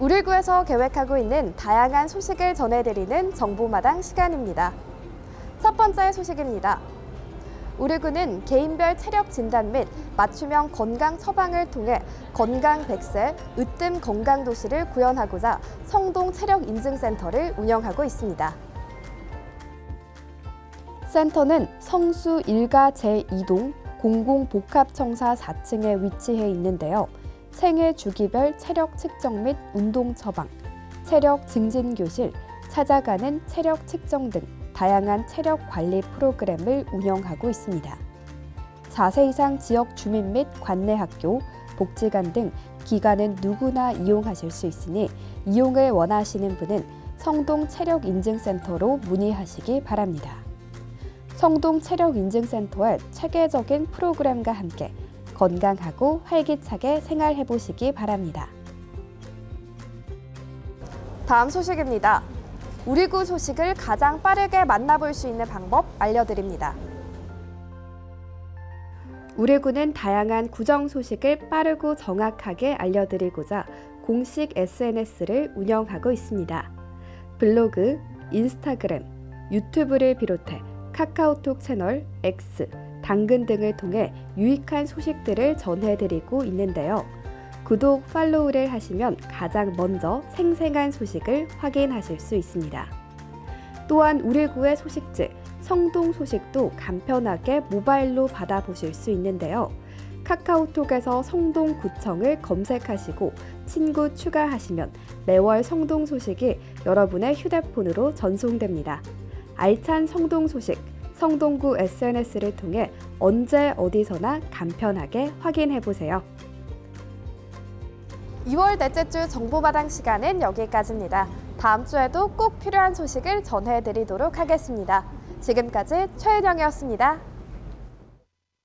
우리구에서 계획하고 있는 다양한 소식을 전해드리는 정보마당 시간입니다. 첫 번째 소식입니다. 우리구는 개인별 체력 진단 및 맞춤형 건강 처방을 통해 건강 100세 으뜸 건강 도시를 구현하고자 성동 체력 인증센터를 운영하고 있습니다. 센터는 성수 1가 제2동 공공복합청사 4층에 위치해 있는데요. 생애 주기별 체력 측정 및 운동 처방, 체력 증진 교실, 찾아가는 체력 측정 등 다양한 체력 관리 프로그램을 운영하고 있습니다. 4세 이상 지역 주민 및 관내 학교, 복지관 등 기관은 누구나 이용하실 수 있으니 이용을 원하시는 분은 성동 체력 인증센터로 문의하시기 바랍니다. 성동 체력 인증센터의 체계적인 프로그램과 함께 건강하고 활기차게 생활해 보시기 바랍니다. 다음 소식입니다. 우리 구 소식을 가장 빠르게 만나볼 수 있는 방법 알려드립니다. 우리구는 다양한 구정 소식을 빠르고 정확하게 알려드리고자 공식 SNS를 운영하고 있습니다. 블로그, 인스타그램, 유튜브를 비롯해 카카오톡 채널, X, 당근 등을 통해 유익한 소식들을 전해드리고 있는데요. 구독, 팔로우를 하시면 가장 먼저 생생한 소식을 확인하실 수 있습니다. 또한 우리구의 소식지, 성동 소식도 간편하게 모바일로 받아보실 수 있는데요. 카카오톡에서 성동구청을 검색하시고 친구 추가하시면 매월 성동 소식이 여러분의 휴대폰으로 전송됩니다. 알찬 성동 소식, 성동구 SNS를 통해 언제 어디서나 간편하게 확인해 보세요. 2월 넷째 주 정보마당 시간은 여기까지입니다. 다음 주에도 꼭 필요한 소식을 전해드리도록 하겠습니다. 지금까지 최은영이었습니다.